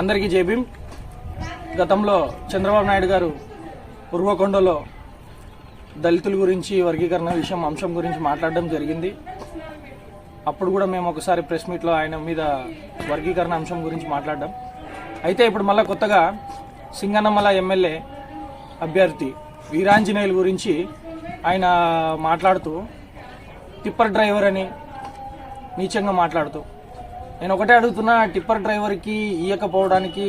అందరికీ జేబీం గతంలో చంద్రబాబు నాయుడు గారు ఉర్వకొండలో దళితుల గురించి వర్గీకరణ విషయం అంశం గురించి మాట్లాడడం జరిగింది. అప్పుడు కూడా మేము ఒకసారి ప్రెస్ మీట్లో ఆయన మీద వర్గీకరణ అంశం గురించి మాట్లాడడం. అయితే ఇప్పుడు మళ్ళీ కొత్తగా సింగనమల ఎమ్మెల్యే అభ్యర్థి వీరాంజనేయుల గురించి ఆయన మాట్లాడుతూ టిప్పర్ డ్రైవర్ అని నీచంగా మాట్లాడుతూ నేను ఒకటే అడుగుతున్నా టిప్పర్ డ్రైవర్కి ఇయ్యకపోవడానికి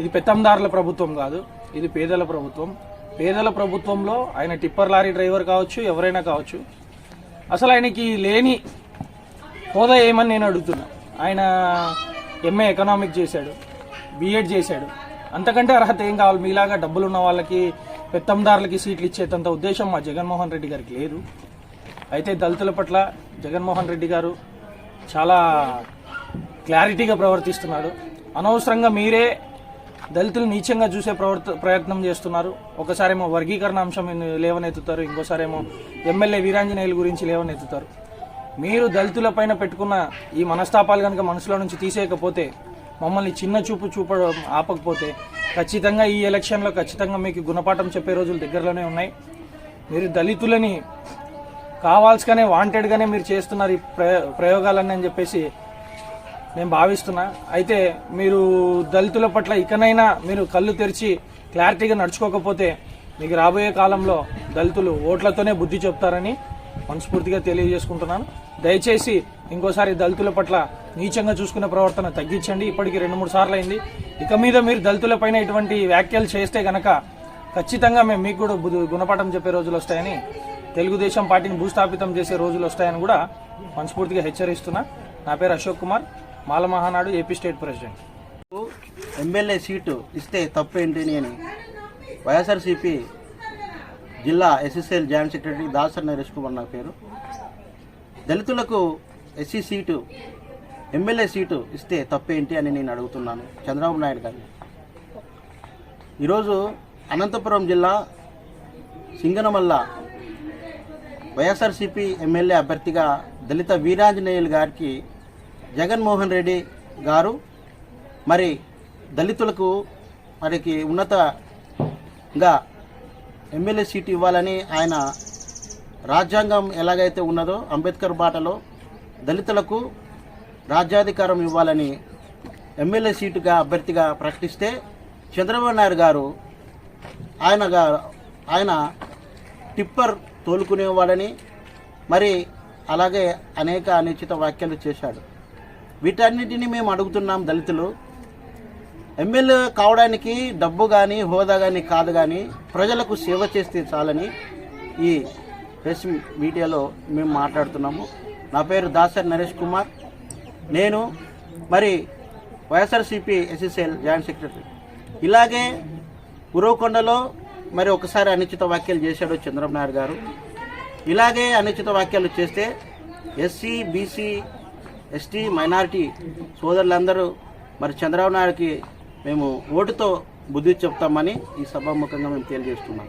ఇది పెత్తందారుల ప్రభుత్వం కాదు ఇది పేదల ప్రభుత్వం. పేదల ప్రభుత్వంలో ఆయన టిప్పర్ లారీ డ్రైవర్ కావచ్చు ఎవరైనా కావచ్చు. అసలు ఆయనకి లేని హోదా ఏమని నేను అడుగుతున్నా. ఆయన ఎంఏ ఎకనామిక్ చేశాడు బీఎడ్ చేశాడు. అంతకంటే అర్హత ఏం కావాలి? మీలాగా డబ్బులు ఉన్న వాళ్ళకి పెత్తందారులకి సీట్లు ఇచ్చేటంత ఉద్దేశం మా జగన్మోహన్ రెడ్డి గారికి లేదు. అయితే దళితుల పట్ల జగన్మోహన్ రెడ్డి గారు చాలా క్లారిటీగా ప్రవర్తిస్తున్నాడు. అనవసరంగా మీరే దళితులు నీచంగా చూసే ప్రవర్త ప్రయత్నం చేస్తున్నారు. ఒకసారేమో వర్గీకరణ అంశం లేవనెత్తుతారు ఇంకోసారేమో ఎమ్మెల్యే వీరాంజనేయుల గురించి లేవనెత్తుతారు. మీరు దళితుల పైన పెట్టుకున్న ఈ మనస్తాపాలు కనుక మనసులో నుంచి తీసేయకపోతే మమ్మల్ని చిన్న చూపు చూపడం ఆపకపోతే ఖచ్చితంగా ఈ ఎలక్షన్లో ఖచ్చితంగా మీకు గుణపాఠం చెప్పే రోజులు దగ్గరలోనే ఉన్నాయి. మీరు దళితులని కావాల్సిగానే వాంటెడ్గానే మీరు చేస్తున్నారు ఈ ప్రయో ప్రయోగాలన్నీ అని చెప్పేసి నేను భావిస్తున్నా. అయితే మీరు దళితుల పట్ల ఇకనైనా మీరు కళ్ళు తెరిచి క్లారిటీగా నడుచుకోకపోతే మీకు రాబోయే కాలంలో దళితులు ఓట్లతోనే బుద్ధి చెప్తారని మనస్ఫూర్తిగా తెలియజేసుకుంటున్నాను. దయచేసి ఇంకోసారి దళితుల పట్ల నీచంగా చూసుకునే ప్రవర్తన తగ్గించండి. ఇప్పటికి రెండు మూడు సార్లు అయింది ఇక మీద మీరు దళితుల పైన ఇటువంటి వ్యాఖ్యలు చేస్తే గనక ఖచ్చితంగా మేము మీకు కూడా గుణపాఠం చెప్పే రోజులు వస్తాయని తెలుగుదేశం పార్టీని భూస్థాపితం చేసే రోజులు వస్తాయని కూడా మనస్ఫూర్తిగా హెచ్చరిస్తున్నా. నా పేరు Ashok Kumar. Mala Mahanadu AP state president. MLA seat ఇస్తే తప్పేంటి అని వైఎస్ఆర్సీపీ జిల్లా SSL joint secretary Dasar Naresh Kumar నా పేరు. దళితులకు ఎస్సీ సీటు ఎమ్మెల్యే సీటు ఇస్తే తప్పేంటి అని నేను అడుగుతున్నాను చంద్రబాబు నాయుడు గారిని ఈరోజు అనంతపురం జిల్లా సింగనమల్ల వైఎస్ఆర్సీపీ ఎమ్మెల్యే అభ్యర్థిగా దళిత వీరాంజనేయులు గారికి జగన్మోహన్ రెడ్డి గారు మరి దళితులకు మరికి ఉన్నతగా ఎమ్మెల్యే సీటు ఇవ్వాలని ఆయన రాజ్యాంగం ఎలాగైతే ఉన్నదో అంబేద్కర్ బాటలో దళితులకు రాజ్యాధికారం ఇవ్వాలని ఎమ్మెల్యే సీటుగా అభ్యర్థిగా ప్రకటిస్తే చంద్రబాబు నాయుడు గారు ఆయన ఆయన టిప్పర్ తోలుకునేవాడని మరి అలాగే అనేక అనిచిత వ్యాఖ్యలు చేశాడు. వీటన్నిటిని మేము అడుగుతున్నాం దళితులు. ఎమ్మెల్యే కావడానికి డబ్బు కానీ హోదా కానీ కాదు కానీ ప్రజలకు సేవ చేస్తే చాలని ఈ ప్రెస్ మీడియాలో మేము మాట్లాడుతున్నాము. నా పేరు దాసర్ నరేష్ కుమార్. నేను మరి వైఎస్ఆర్సీపీ ఎస్ఎస్ఎల్ జాయింట్ సెక్రటరీ. ఇలాగే ఉరవకొండలో మరి ఒకసారి అనుచిత వ్యాఖ్యలు చేశాడు చంద్రబాబు నాయుడు గారు. ఇలాగే అనుచిత వ్యాఖ్యలు చేస్తే ఎస్సీ బీసీ ఎస్టీ మైనారిటీ సోదరులందరూ మరి చంద్రబాబు నాయుడుకి మేము ఓటుతో బుద్ధి చెప్తామని ఈ సభాముఖంగా మేము తెలియజేస్తున్నాం.